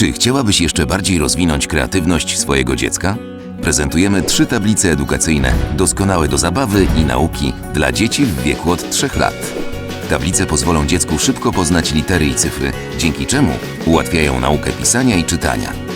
Czy chciałabyś jeszcze bardziej rozwinąć kreatywność swojego dziecka? Prezentujemy trzy tablice edukacyjne, doskonałe do zabawy i nauki dla dzieci w wieku od 3 lat. Tablice pozwolą dziecku szybko poznać litery i cyfry, dzięki czemu ułatwiają naukę pisania i czytania.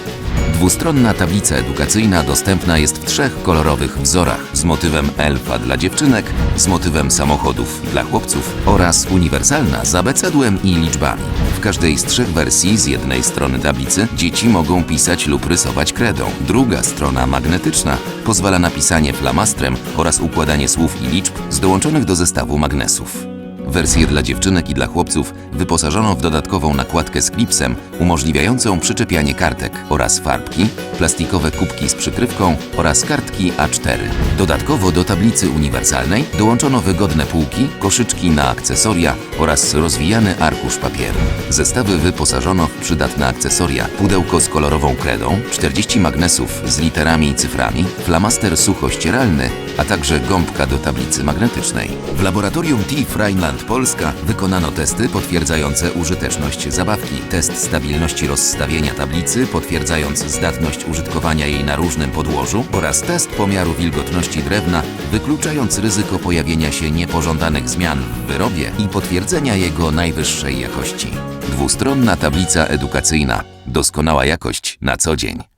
Dwustronna tablica edukacyjna dostępna jest w trzech kolorowych wzorach z motywem elfa dla dziewczynek, z motywem samochodów dla chłopców oraz uniwersalna z abecadłem i liczbami. W każdej z trzech wersji z jednej strony tablicy dzieci mogą pisać lub rysować kredą. Druga strona magnetyczna pozwala na pisanie flamastrem oraz układanie słów i liczb z dołączonych do zestawu magnesów. Wersję dla dziewczynek i dla chłopców wyposażono w dodatkową nakładkę z klipsem umożliwiającą przyczepianie kartek oraz farbki, plastikowe kubki z przykrywką oraz kartki A4. Dodatkowo do tablicy uniwersalnej dołączono wygodne półki, koszyczki na akcesoria oraz rozwijany arkusz papieru. Zestawy wyposażono w przydatne akcesoria, pudełko z kolorową kredą, 40 magnesów z literami i cyframi, flamaster suchościeralny, a także gąbka do tablicy magnetycznej. W laboratorium TIF Rheinland Polska wykonano testy potwierdzające użyteczność zabawki, test stabilności rozstawienia tablicy potwierdzając zdatność użytkowania jej na różnym podłożu oraz test pomiaru wilgotności drewna wykluczając ryzyko pojawienia się niepożądanych zmian w wyrobie i potwierdzenia jego najwyższej jakości. Dwustronna tablica edukacyjna. Doskonała jakość na co dzień.